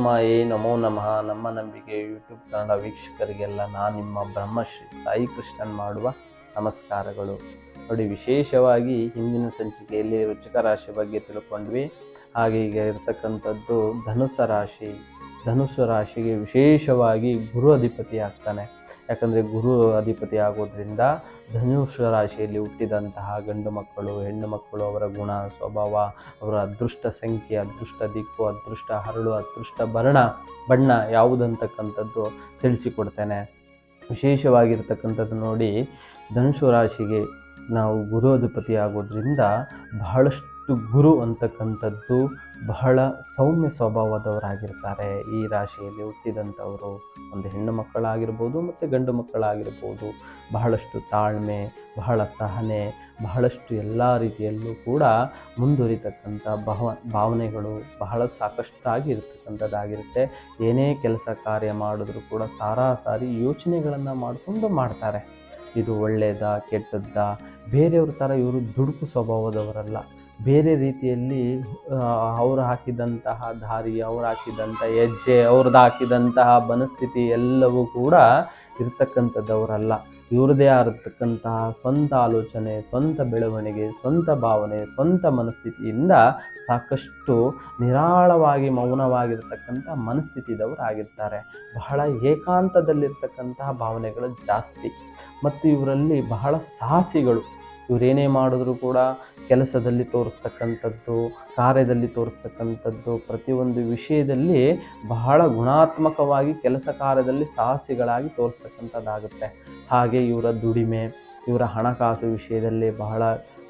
ಹನುಮಾಯೇ ನಮೋ ನಮಃ. ನಮ್ಮ ನಂಬಿಕೆ ಯೂಟ್ಯೂಬ್ ಕನ್ನಡ ವೀಕ್ಷಕರಿಗೆಲ್ಲ ನಾನು ನಿಮ್ಮ ಬ್ರಹ್ಮಶ್ರೀ ಸಾಯಿ ಕೃಷ್ಣನ್ ಮಾಡುವ ನಮಸ್ಕಾರಗಳು. ನೋಡಿ, ವಿಶೇಷವಾಗಿ ಹಿಂದಿನ ಸಂಚಿಕೆಯಲ್ಲಿ ರುಚಿಕ ರಾಶಿ ಬಗ್ಗೆ ತಿಳ್ಕೊಂಡ್ವಿ. ಹಾಗೆ ಈಗ ಇರತಕ್ಕಂಥದ್ದು ಧನುಸ ರಾಶಿ. ಧನುಸ್ಸು ರಾಶಿಗೆ ವಿಶೇಷವಾಗಿ ಗುರು ಅಧಿಪತಿ ಆಗ್ತಾನೆ. ಯಾಕಂದರೆ ಗುರು ಅಧಿಪತಿ ಆಗೋದ್ರಿಂದ ಧನುಷ ರಾಶಿಯಲ್ಲಿ ಹುಟ್ಟಿದಂತಹ ಗಂಡು ಮಕ್ಕಳು, ಹೆಣ್ಣು ಮಕ್ಕಳು, ಅವರ ಗುಣ, ಸ್ವಭಾವ, ಅವರ ಅದೃಷ್ಟ ಸಂಖ್ಯೆ, ಅದೃಷ್ಟ ದಿಕ್ಕು, ಅದೃಷ್ಟ ಹರಳು, ಅದೃಷ್ಟ ಬರಣ ಬಣ್ಣ ಯಾವುದಂತಕ್ಕಂಥದ್ದು ತಿಳಿಸಿಕೊಡ್ತೇನೆ. ವಿಶೇಷವಾಗಿರ್ತಕ್ಕಂಥದ್ದು ನೋಡಿ ಧನುಷು ರಾಶಿಗೆ ನಾವು ಗುರು ಅಧಿಪತಿ ಆಗೋದ್ರಿಂದ ಬಹಳಷ್ಟು ಗುರು ಅಂತಕ್ಕಂಥದ್ದು ಬಹಳ ಸೌಮ್ಯ ಸ್ವಭಾವದವರಾಗಿರ್ತಾರೆ. ಈ ರಾಶಿಯಲ್ಲಿ ಹುಟ್ಟಿದಂಥವರು ಒಂದು ಹೆಣ್ಣು ಮಕ್ಕಳಾಗಿರ್ಬೋದು ಮತ್ತು ಗಂಡು ಮಕ್ಕಳಾಗಿರ್ಬೋದು. ಬಹಳಷ್ಟು ತಾಳ್ಮೆ, ಬಹಳ ಸಹನೆ, ಬಹಳಷ್ಟು ಎಲ್ಲ ರೀತಿಯಲ್ಲೂ ಕೂಡ ಮುಂದುವರಿತಕ್ಕಂಥ ಭಾವ, ಭಾವನೆಗಳು ಬಹಳ ಸಾಕಷ್ಟಾಗಿ ಇರ್ತಕ್ಕಂಥದ್ದಾಗಿರುತ್ತೆ. ಏನೇ ಕೆಲಸ ಕಾರ್ಯ ಮಾಡಿದ್ರೂ ಕೂಡ ಸಾರಾಸಾರಿ ಯೋಚನೆಗಳನ್ನು ಮಾಡಿಕೊಂಡು ಮಾಡ್ತಾರೆ. ಇದು ಒಳ್ಳೆಯದಾ ಕೆಟ್ಟದ್ದಾ, ಬೇರೆಯವ್ರ ಥರ ಇವರು ದುಡುಕು ಸ್ವಭಾವದವರಲ್ಲ. ಬೇರೆ ರೀತಿಯಲ್ಲಿ ಅವ್ರು ಹಾಕಿದಂತಹ ದಾರಿ ಅವ್ರು ಹಾಕಿದಂಥ ಹೆಜ್ಜೆ ಅವ್ರದ್ದು ಹಾಕಿದಂತಹ ಮನಸ್ಥಿತಿ ಎಲ್ಲವೂ ಕೂಡ ಇರ್ತಕ್ಕಂಥದ್ದವರಲ್ಲ. ಇವ್ರದೇ ಆಗಿರ್ತಕ್ಕಂತಹ ಸ್ವಂತ ಆಲೋಚನೆ, ಸ್ವಂತ ಬೆಳವಣಿಗೆ, ಸ್ವಂತ ಭಾವನೆ, ಸ್ವಂತ ಮನಸ್ಥಿತಿಯಿಂದ ಸಾಕಷ್ಟು ನಿರಾಳವಾಗಿ, ಮೌನವಾಗಿರ್ತಕ್ಕಂಥ ಮನಸ್ಥಿತಿದವರಾಗಿರ್ತಾರೆ ಬಹಳ ಏಕಾಂತದಲ್ಲಿರ್ತಕ್ಕಂತಹ ಭಾವನೆಗಳು ಜಾಸ್ತಿ. ಮತ್ತು ಇವರಲ್ಲಿ ಬಹಳ ಸಾಹಸಿಗಳು. ಇವರೇನೇ ಮಾಡಿದ್ರು ಕೂಡ ಕೆಲಸದಲ್ಲಿ ತೋರಿಸ್ತಕ್ಕಂಥದ್ದು, ಕಾರ್ಯದಲ್ಲಿ ತೋರಿಸ್ತಕ್ಕಂಥದ್ದು, ಪ್ರತಿಯೊಂದು ವಿಷಯದಲ್ಲಿ ಬಹಳ ಗುಣಾತ್ಮಕವಾಗಿ ಕೆಲಸ ಕಾರ್ಯದಲ್ಲಿ ಸಾಹಸಿಗಳಾಗಿ ತೋರಿಸ್ತಕ್ಕಂಥದ್ದಾಗುತ್ತೆ. ಹಾಗೆ ಇವರ ದುಡಿಮೆ, ಇವರ ಹಣಕಾಸು ವಿಷಯದಲ್ಲಿ ಬಹಳ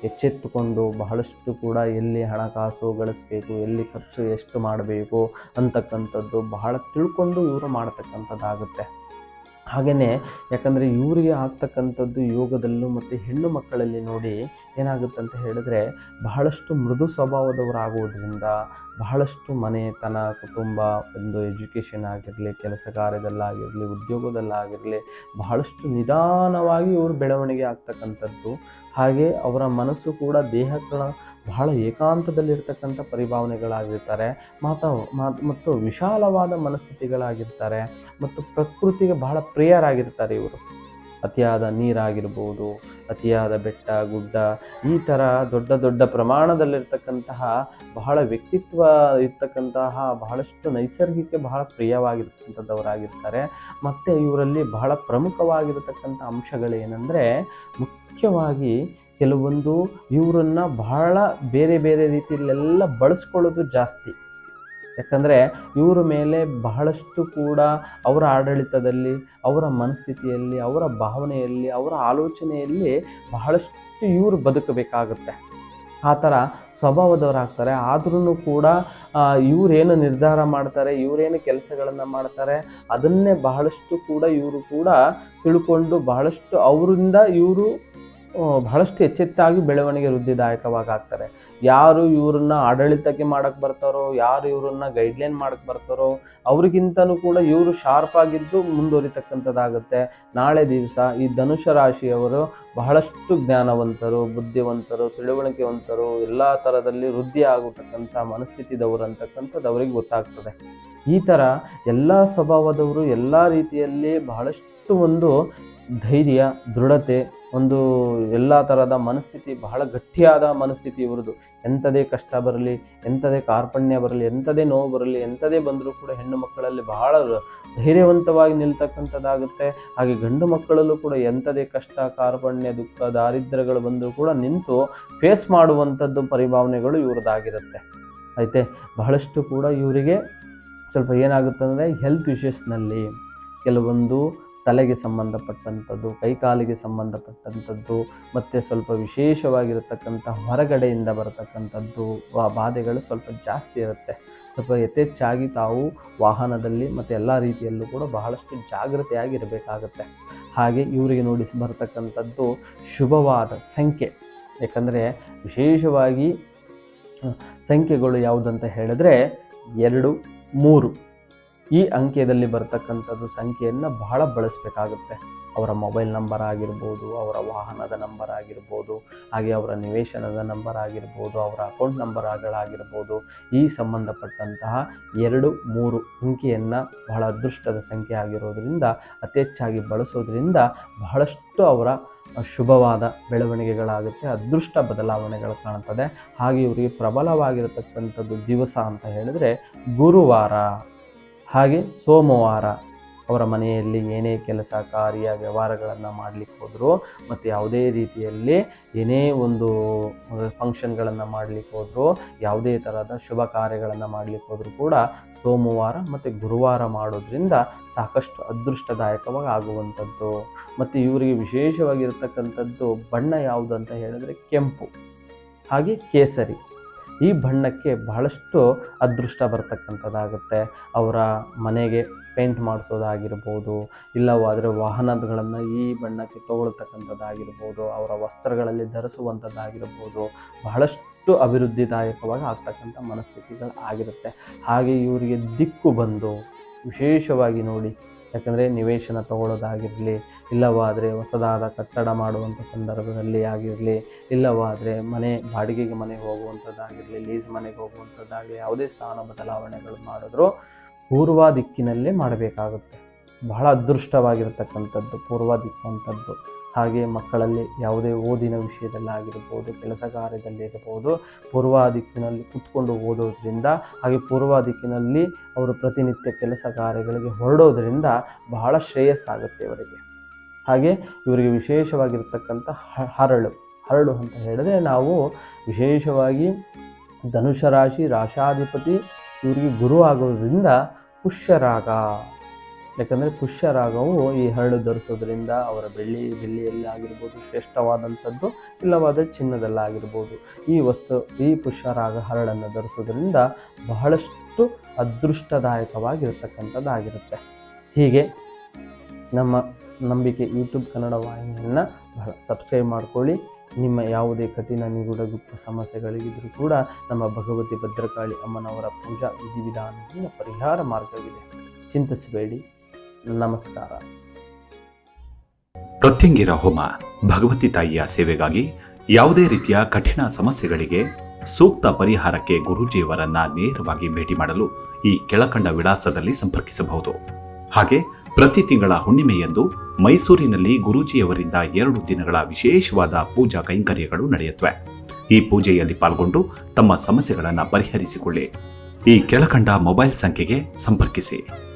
ಎಚ್ಚೆತ್ತುಕೊಂಡು ಬಹಳಷ್ಟು ಕೂಡ ಎಲ್ಲಿ ಹಣಕಾಸು ಗಳಿಸ್ಬೇಕು, ಎಲ್ಲಿ ಖರ್ಚು ಎಷ್ಟು ಮಾಡಬೇಕು ಅಂತಕ್ಕಂಥದ್ದು ಬಹಳ ತಿಳ್ಕೊಂಡು ಇವರು ಮಾಡ್ತಕ್ಕಂಥದ್ದಾಗುತ್ತೆ. ಹಾಗೆಯೇ ಯಾಕಂದರೆ ಇವರಿಗೆ ಆಗ್ತಕ್ಕಂಥದ್ದು ಯೋಗದಲ್ಲೂ ಮತ್ತು ಹೆಣ್ಣು ಮಕ್ಕಳಲ್ಲಿ ನೋಡಿ ಏನಾಗುತ್ತೆ ಅಂತ ಹೇಳಿದ್ರೆ ಬಹಳಷ್ಟು ಮೃದು ಸ್ವಭಾವದವರಾಗುವುದರಿಂದ ಬಹಳಷ್ಟು ಮನೆತನ, ಕುಟುಂಬ, ಒಂದು ಎಜುಕೇಷನ್ ಆಗಿರಲಿ, ಕೆಲಸ ಕಾರ್ಯದಲ್ಲಾಗಿರಲಿ, ಉದ್ಯೋಗದಲ್ಲಾಗಿರಲಿ, ಬಹಳಷ್ಟು ನಿಧಾನವಾಗಿ ಇವರು ಬೆಳವಣಿಗೆ ಆಗ್ತಕ್ಕಂಥದ್ದು. ಹಾಗೆ ಅವರ ಮನಸ್ಸು ಕೂಡ ದೇಹಗಳ ಬಹಳ ಏಕಾಂತದಲ್ಲಿರ್ತಕ್ಕಂಥ ಪರಿಭಾವನೆಗಳಾಗಿರ್ತಾರೆ. ಮಾತ, ಮತ್ತು ವಿಶಾಲವಾದ ಮನಸ್ಥಿತಿಗಳಾಗಿರ್ತಾರೆ. ಮತ್ತು ಪ್ರಕೃತಿಗೆ ಬಹಳ ಪ್ರಿಯರಾಗಿರ್ತಾರೆ ಇವರು. ಅತಿಯಾದ ನೀರಾಗಿರ್ಬೋದು, ಅತಿಯಾದ ಬೆಟ್ಟ, ಗುಡ್ಡ, ಈ ಥರ ದೊಡ್ಡ ದೊಡ್ಡ ಪ್ರಮಾಣದಲ್ಲಿರ್ತಕ್ಕಂತಹ ಬಹಳ ವ್ಯಕ್ತಿತ್ವ ಇರ್ತಕ್ಕಂತಹ ಬಹಳಷ್ಟು ನೈಸರ್ಗಿಕ ಬಹಳ ಪ್ರಿಯವಾಗಿರ್ತಕ್ಕಂಥದ್ದವರಾಗಿರ್ತಾರೆ ಮತ್ತು ಇವರಲ್ಲಿ ಬಹಳ ಪ್ರಮುಖವಾಗಿರತಕ್ಕಂಥ ಅಂಶಗಳೇನೆಂದರೆ ಮುಖ್ಯವಾಗಿ ಕೆಲವೊಂದು ಇವರನ್ನು ಬಹಳ ಬೇರೆ ಬೇರೆ ರೀತಿಯಲ್ಲೆಲ್ಲ ಬಳಸ್ಕೊಳ್ಳೋದು ಜಾಸ್ತಿ. ಯಾಕಂದರೆ ಇವರ ಮೇಲೆ ಬಹಳಷ್ಟು ಕೂಡ ಅವರ ಆಡಳಿತದಲ್ಲಿ, ಅವರ ಮನಸ್ಥಿತಿಯಲ್ಲಿ, ಅವರ ಭಾವನೆಯಲ್ಲಿ, ಅವರ ಆಲೋಚನೆಯಲ್ಲಿ ಬಹಳಷ್ಟು ಇವರು ಬದುಕಬೇಕಾಗುತ್ತೆ. ಆ ಥರ ಸ್ವಭಾವದವರಾಗ್ತಾರೆ. ಆದ್ರೂ ಕೂಡ ಇವರೇನು ನಿರ್ಧಾರ ಮಾಡ್ತಾರೆ ಇವರೇನು ಕೆಲಸಗಳನ್ನು ಮಾಡ್ತಾರೆ, ಅದನ್ನೇ ಬಹಳಷ್ಟು ಕೂಡ ಇವರು ಕೂಡ ತಿಳ್ಕೊಂಡು ಬಹಳಷ್ಟು ಅವರಿಂದ ಇವರು ಬಹಳಷ್ಟು ಎಚ್ಚೆತ್ತಾಗಿ ಬೆಳವಣಿಗೆ ವೃದ್ಧಿದಾಯಕವಾಗಿ ಆಗ್ತಾರೆ. ಯಾರು ಇವ್ರನ್ನ ಆಡಳಿತಕ್ಕೆ ಮಾಡಕ್ಕೆ ಬರ್ತಾರೋ, ಯಾರು ಇವ್ರನ್ನ ಗೈಡ್ಲೈನ್ ಮಾಡಕ್ಕೆ ಬರ್ತಾರೋ, ಅವ್ರಿಗಿಂತನೂ ಕೂಡ ಇವರು ಶಾರ್ಪ್ ಆಗಿದ್ದು ಮುಂದುವರಿತಕ್ಕಂಥದ್ದಾಗುತ್ತೆ. ನಾಳೆ ದಿವಸ ಈ ಧನುಷ ರಾಶಿಯವರು ಬಹಳಷ್ಟು ಜ್ಞಾನವಂತರು, ಬುದ್ಧಿವಂತರು, ತಿಳುವಳಿಕೆವಂತರು, ಎಲ್ಲ ಥರದಲ್ಲಿ ವೃದ್ಧಿ ಆಗತಕ್ಕಂಥ ಮನಸ್ಥಿತಿದವರು ಅಂತಕ್ಕಂಥದ್ದು ಅವರಿಗೆ ಗೊತ್ತಾಗ್ತದೆ. ಈ ಥರ ಎಲ್ಲ ಸ್ವಭಾವದವರು ಎಲ್ಲ ರೀತಿಯಲ್ಲಿ ಬಹಳಷ್ಟು ಒಂದು ಧೈರ್ಯ, ದೃಢತೆ, ಒಂದು ಎಲ್ಲ ಥರದ ಮನಸ್ಥಿತಿ, ಬಹಳ ಗಟ್ಟಿಯಾದ ಮನಸ್ಥಿತಿ ಇವರದು ಎಂಥದೇ ಕಷ್ಟ ಬರಲಿ, ಎಂಥದೇ ಕಾರ್ಪಣ್ಯ ಬರಲಿ, ಎಂಥದೇ ನೋವು ಬರಲಿ, ಎಂಥದೇ ಬಂದರೂ ಕೂಡ ಹೆಣ್ಣು ಮಕ್ಕಳಲ್ಲಿ ಬಹಳ ಧೈರ್ಯವಂತವಾಗಿ ನಿಲ್ತಕ್ಕಂಥದ್ದಾಗುತ್ತೆ. ಹಾಗೆ ಗಂಡು ಮಕ್ಕಳಲ್ಲೂ ಕೂಡ ಎಂಥದೇ ಕಷ್ಟ, ಕಾರ್ಪಣ್ಯ, ದುಃಖ, ದಾರಿದ್ರ್ಯಗಳು ಬಂದರೂ ಕೂಡ ನಿಂತು ಫೇಸ್ ಮಾಡುವಂಥದ್ದು ಪರಿಭಾವನೆಗಳು ಇವ್ರದ್ದಾಗಿರುತ್ತೆ. ಐತೆ ಬಹಳಷ್ಟು ಕೂಡ ಇವರಿಗೆ ಸ್ವಲ್ಪ ಏನಾಗುತ್ತೆ ಅಂದರೆ ಹೆಲ್ತ್ ಇಶ್ಯೂಸ್ನಲ್ಲಿ ಕೆಲವೊಂದು ತಲೆಗೆ ಸಂಬಂಧಪಟ್ಟಂಥದ್ದು ಕೈಕಾಲಿಗೆ ಸಂಬಂಧಪಟ್ಟಂಥದ್ದು, ಮತ್ತು ಸ್ವಲ್ಪ ವಿಶೇಷವಾಗಿರತಕ್ಕಂಥ ಹೊರಗಡೆಯಿಂದ ಬರತಕ್ಕಂಥದ್ದು ಆ ಬಾಧೆಗಳು ಸ್ವಲ್ಪ ಜಾಸ್ತಿ ಇರುತ್ತೆ. ಸ್ವಲ್ಪ ಯಥೇಚ್ಛಾಗಿ ತಾವು ವಾಹನದಲ್ಲಿ ಮತ್ತು ಎಲ್ಲ ರೀತಿಯಲ್ಲೂ ಕೂಡ ಬಹಳಷ್ಟು ಜಾಗೃತೆಯಾಗಿರಬೇಕಾಗತ್ತೆ ಹಾಗೆ ಇವರಿಗೆ ನೋಡಿ ಬರತಕ್ಕಂಥದ್ದು ಶುಭವಾದ ಸಂಖ್ಯೆ. ಯಾಕಂದರೆ ವಿಶೇಷವಾಗಿ ಸಂಖ್ಯೆಗಳು ಯಾವುದಂತ ಹೇಳಿದ್ರೆ ಎರಡು, ಮೂರು. ಈ ಅಂಕೆಯಲ್ಲಿ ಬರ್ತಕ್ಕಂಥದ್ದು ಸಂಖ್ಯೆಯನ್ನು ಬಹಳ ಬಳಸಬೇಕಾಗುತ್ತೆ. ಅವರ ಮೊಬೈಲ್ ನಂಬರ್ ಆಗಿರ್ಬೋದು, ಅವರ ವಾಹನದ ನಂಬರ್ ಆಗಿರ್ಬೋದು, ಹಾಗೆ ಅವರ ನಿವೇಶನದ ನಂಬರ್ ಆಗಿರ್ಬೋದು, ಅವರ ಅಕೌಂಟ್ ನಂಬರ್ಗಳಾಗಿರ್ಬೋದು. ಈ ಸಂಬಂಧಪಟ್ಟಂತಹ ಎರಡು, ಮೂರು ಅಂಕಿಯನ್ನು ಬಹಳ ಅದೃಷ್ಟದ ಸಂಖ್ಯೆ ಆಗಿರೋದ್ರಿಂದ, ಅತಿ ಹೆಚ್ಚಾಗಿ ಬಳಸೋದ್ರಿಂದ ಬಹಳಷ್ಟು ಅವರ ಶುಭವಾದ ಬೆಳವಣಿಗೆಗಳಾಗುತ್ತೆ, ಅದೃಷ್ಟ ಬದಲಾವಣೆಗಳು ಕಾಣ್ತದೆ. ಹಾಗೆ ಇವರಿಗೆ ಪ್ರಬಲವಾಗಿರತಕ್ಕಂಥದ್ದು ದಿವಸ ಅಂತ ಹೇಳಿದರೆ ಗುರುವಾರ. ಹಾಗೆ ಸೋಮವಾರ ಅವರ ಮನೆಯಲ್ಲಿ ಏನೇ ಕೆಲಸ, ಕಾರ್ಯ, ವ್ಯವಹಾರಗಳನ್ನು ಮಾಡಲಿಕ್ಕೆ ಹೋದರೂ ಮತ್ತು ಯಾವುದೇ ರೀತಿಯಲ್ಲಿ ಏನೇ ಒಂದು ಫಂಕ್ಷನ್ಗಳನ್ನು ಮಾಡಲಿಕ್ಕೆ ಹೋದರೂ, ಯಾವುದೇ ಥರದ ಶುಭ ಕಾರ್ಯಗಳನ್ನು ಮಾಡಲಿಕ್ಕೆ ಹೋದರೂ ಕೂಡ ಸೋಮವಾರ ಮತ್ತು ಗುರುವಾರ ಮಾಡೋದ್ರಿಂದ ಸಾಕಷ್ಟು ಅದೃಷ್ಟದಾಯಕವಾಗಿ ಆಗುವಂಥದ್ದು. ಮತ್ತು ಇವರಿಗೆ ವಿಶೇಷವಾಗಿರ್ತಕ್ಕಂಥದ್ದು ಬಣ್ಣ ಯಾವುದು ಅಂತ ಹೇಳಿದ್ರೆ ಕೆಂಪು. ಹಾಗೆ ಕೇಸರಿ. ಈ ಬಣ್ಣಕ್ಕೆ ಬಹಳಷ್ಟು ಅದೃಷ್ಟ ಬರ್ತಕ್ಕಂಥದ್ದಾಗುತ್ತೆ. ಅವರ ಮನೆಗೆ ಪೇಂಟ್ ಮಾಡಿಸೋದಾಗಿರ್ಬೋದು, ಇಲ್ಲವಾದರೆ ವಾಹನಗಳನ್ನು ಈ ಬಣ್ಣಕ್ಕೆ ತಗೊಳ್ತಕ್ಕಂಥದ್ದಾಗಿರ್ಬೋದು, ಅವರ ವಸ್ತ್ರಗಳಲ್ಲಿ ಧರಿಸುವಂಥದ್ದಾಗಿರ್ಬೋದು, ಬಹಳಷ್ಟು ಅಭಿವೃದ್ಧಿದಾಯಕವಾಗಿ ಆಗ್ತಕ್ಕಂಥ ಮನಸ್ಥಿತಿಗಳು ಆಗಿರುತ್ತೆ ಹಾಗೆ ಇವರಿಗೆ ದಿಕ್ಕು ಬಂದು ವಿಶೇಷವಾಗಿ ನೋಡಿ ಯಾಕಂದರೆ ನಿವೇಶನ ತಗೊಳ್ಳೋದಾಗಿರಲಿ, ಇಲ್ಲವಾದರೆ ಹೊಸದಾದ ಕಟ್ಟಡ ಮಾಡುವಂಥ ಸಂದರ್ಭದಲ್ಲಿ ಆಗಿರಲಿ, ಇಲ್ಲವಾದರೆ ಮನೆ, ಬಾಡಿಗೆಗೆ ಮನೆಗೆ ಹೋಗುವಂಥದ್ದಾಗಿರಲಿ ಲೀಸ್ ಮನೆಗೆ ಹೋಗುವಂಥದ್ದಾಗಲಿ ಯಾವುದೇ ಸ್ಥಾನ ಬದಲಾವಣೆಗಳು ಮಾಡಿದ್ರೂ ಪೂರ್ವ ದಿಕ್ಕಿನಲ್ಲೇ ಮಾಡಬೇಕಾಗುತ್ತೆ. ಬಹಳ ಅದೃಷ್ಟವಾಗಿರತಕ್ಕಂಥದ್ದು, ಪೂರ್ವ ದಿಕ್ಕು ಅಂಥದ್ದು ಹಾಗೆ ಮಕ್ಕಳಲ್ಲಿ ಯಾವುದೇ ಓದಿನ ವಿಷಯದಲ್ಲಾಗಿರ್ಬೋದು ಕೆಲಸ ಕಾರ್ಯದಲ್ಲಿ ಇರಬಹುದು ಪೂರ್ವ ದಿಕ್ಕಿನಲ್ಲಿ ಕುತ್ಕೊಂಡು ಓದೋದ್ರಿಂದ ಹಾಗೆ ಪೂರ್ವ ದಿಕ್ಕಿನಲ್ಲಿ ಅವರು ಪ್ರತಿನಿತ್ಯ ಕೆಲಸ ಕಾರ್ಯಗಳಿಗೆ ಹೊರಡೋದ್ರಿಂದ ಬಹಳ ಶ್ರೇಯಸ್ಸಾಗುತ್ತೆ ಇವರಿಗೆ. ಹಾಗೆ ಇವರಿಗೆ ವಿಶೇಷವಾಗಿರ್ತಕ್ಕಂಥ ಹರಳು ಹರಳು ಅಂತ ಹೇಳಿದ್ರೆ ನಾವು ವಿಶೇಷವಾಗಿ ಧನುಷ ರಾಶಿ ರಾಶಾಧಿಪತಿ ಇವರಿಗೆ ಗುರು ಆಗೋದ್ರಿಂದ ಪುಷ್ಯರಾಗ ಯಾಕಂದರೆ ಪುಷ್ಯರಾಗವು ಈ ಹರಳು ಧರಿಸೋದ್ರಿಂದ ಅವರ ಬೆಳ್ಳಿ, ಬೆಳ್ಳಿಯಲ್ಲಿ ಆಗಿರ್ಬೋದು, ಶ್ರೇಷ್ಠವಾದಂಥದ್ದು ಇಲ್ಲವಾದ ಚಿನ್ನದಲ್ಲಾಗಿರ್ಬೋದು. ಈ ವಸ್ತು, ಈ ಪುಷ್ಯರಾಗ ಹರಳನ್ನು ಧರಿಸೋದ್ರಿಂದ ಬಹಳಷ್ಟು ಅದೃಷ್ಟದಾಯಕವಾಗಿರ್ತಕ್ಕಂಥದ್ದಾಗಿರುತ್ತೆ. ಹೀಗೆ ನಮ್ಮ ನಂಬಿಕೆ ಯೂಟ್ಯೂಬ್ ಕನ್ನಡ ವಾಹಿನಿಯನ್ನು ಬಹಳ ಸಬ್ಸ್ಕ್ರೈಬ್ ಮಾಡ್ಕೊಳ್ಳಿ. ನಿಮ್ಮ ಯಾವುದೇ ಕಠಿಣ, ನಿಗೂಢ, ಗುಪ್ತ ಸಮಸ್ಯೆಗಳಿಗಿದ್ರೂ ಕೂಡ ನಮ್ಮ ಭಗವತಿ ಭದ್ರಕಾಳಿ ಅಮ್ಮನವರ ಪೂಜಾ ವಿಧಿವಿಧಾನದಿಂದ ಪರಿಹಾರ ಮಾರ್ಗವಿದೆ. ಚಿಂತಿಸಬೇಡಿ. ನಮಸ್ಕಾರ. ಪ್ರತ್ಯಂಗಿರ ಹೋಮ ಭಗವತಿ ತಾಯಿಯ ಸೇವೆಗಾಗಿ ಯಾವುದೇ ರೀತಿಯ ಕಠಿಣ ಸಮಸ್ಯೆಗಳಿಗೆ ಸೂಕ್ತ ಪರಿಹಾರಕ್ಕೆ ಗುರೂಜಿಯವರನ್ನ ನೇರವಾಗಿ ಭೇಟಿ ಮಾಡಲು ಈ ಕೆಳಕಂಡ ವಿಳಾಸದಲ್ಲಿ ಸಂಪರ್ಕಿಸಬಹುದು. ಹಾಗೆ ಪ್ರತಿ ತಿಂಗಳ ಹುಣ್ಣಿಮೆಯಂದು ಮೈಸೂರಿನಲ್ಲಿ ಗುರೂಜಿಯವರಿಂದ ಎರಡು ದಿನಗಳ ವಿಶೇಷವಾದ ಪೂಜಾ ಕೈಂಕರ್ಯಗಳು ನಡೆಯುತ್ತವೆ. ಈ ಪೂಜೆಯಲ್ಲಿ ಪಾಲ್ಗೊಂಡು ತಮ್ಮ ಸಮಸ್ಯೆಗಳನ್ನು ಪರಿಹರಿಸಿಕೊಳ್ಳಿ. ಈ ಕೆಳಕಂಡ ಮೊಬೈಲ್ ಸಂಖ್ಯೆಗೆ ಸಂಪರ್ಕಿಸಿ.